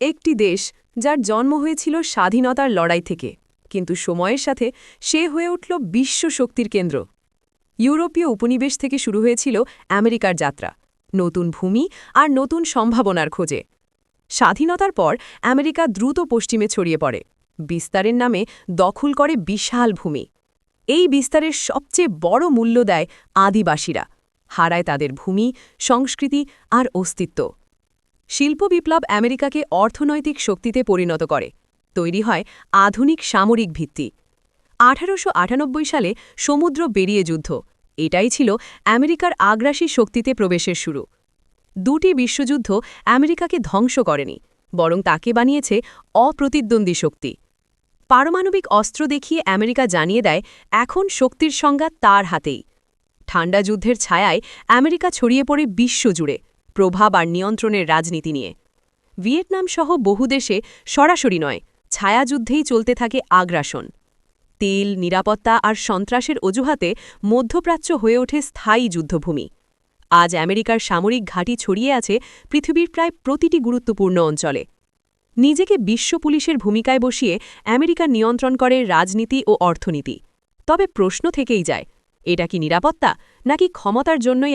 একটি দেশ যার জন্ম হয়েছিল স্বাধীনতার লড়াই থেকে, কিন্তু সময়ের সাথে সে হয়ে উঠল বিশ্ব শক্তির কেন্দ্র। ইউরোপীয় উপনিবেশ থেকে শুরু হয়েছিল আমেরিকার যাত্রা, নতুন ভূমি আর নতুন সম্ভাবনার খোঁজে। স্বাধীনতার পর আমেরিকা দ্রুত পশ্চিমে ছড়িয়ে পড়ে, বিস্তারের নামে দখল করে বিশাল ভূমি। এই বিস্তারের সবচেয়ে বড় মূল্য দেয় আদিবাসীরা, হারায় তাদের ভূমি, সংস্কৃতি আর অস্তিত্ব। শিল্প বিপ্লব আমেরিকাকে অর্থনৈতিক শক্তিতে পরিণত করে। তৈরি হয় আধুনিক সামরিক ভিত্তি। আঠারোশো আটানব্বই সালে সমুদ্র বেরিয়ে যুদ্ধ। এটাই ছিল আমেরিকার আগ্রাসী শক্তিতে প্রবেশের শুরু। দুটি বিশ্বযুদ্ধ আমেরিকাকে ধ্বংস করেনি, বরং তাকে বানিয়েছে অপ্রতিদ্বন্দ্বী শক্তি। পারমাণবিক অস্ত্র দেখিয়ে আমেরিকা জানিয়ে দেয়, এখন শক্তির সংজ্ঞা তার হাতেই। ঠান্ডা যুদ্ধের ছায়ায় আমেরিকা ছড়িয়ে পড়ে বিশ্বজুড়ে। প্রভাব আর নিয়ন্ত্রণের রাজনীতি নিয়ে। ভিয়েতনাম সহ বহু দেশে সরাসরি নয়, ছায়াযুদ্ধেই চলতে থাকে আগ্রাসন। তেল, নিরাপত্তা আর সন্ত্রাসের অজুহাতে মধ্যপ্রাচ্য হয়ে ওঠে স্থায়ী যুদ্ধভূমি। আজ আমেরিকার সামরিক ঘাঁটি ছড়িয়ে আছে পৃথিবীর প্রায় প্রতিটি গুরুত্বপূর্ণ অঞ্চলে। নিজেকে বিশ্ব পুলিশের ভূমিকায় বসিয়ে আমেরিকা নিয়ন্ত্রণ করে রাজনীতি ও অর্থনীতি। তবে প্রশ্ন থেকেই যায়, এটা কি নিরাপত্তা নাকি ক্ষমতার জন্যই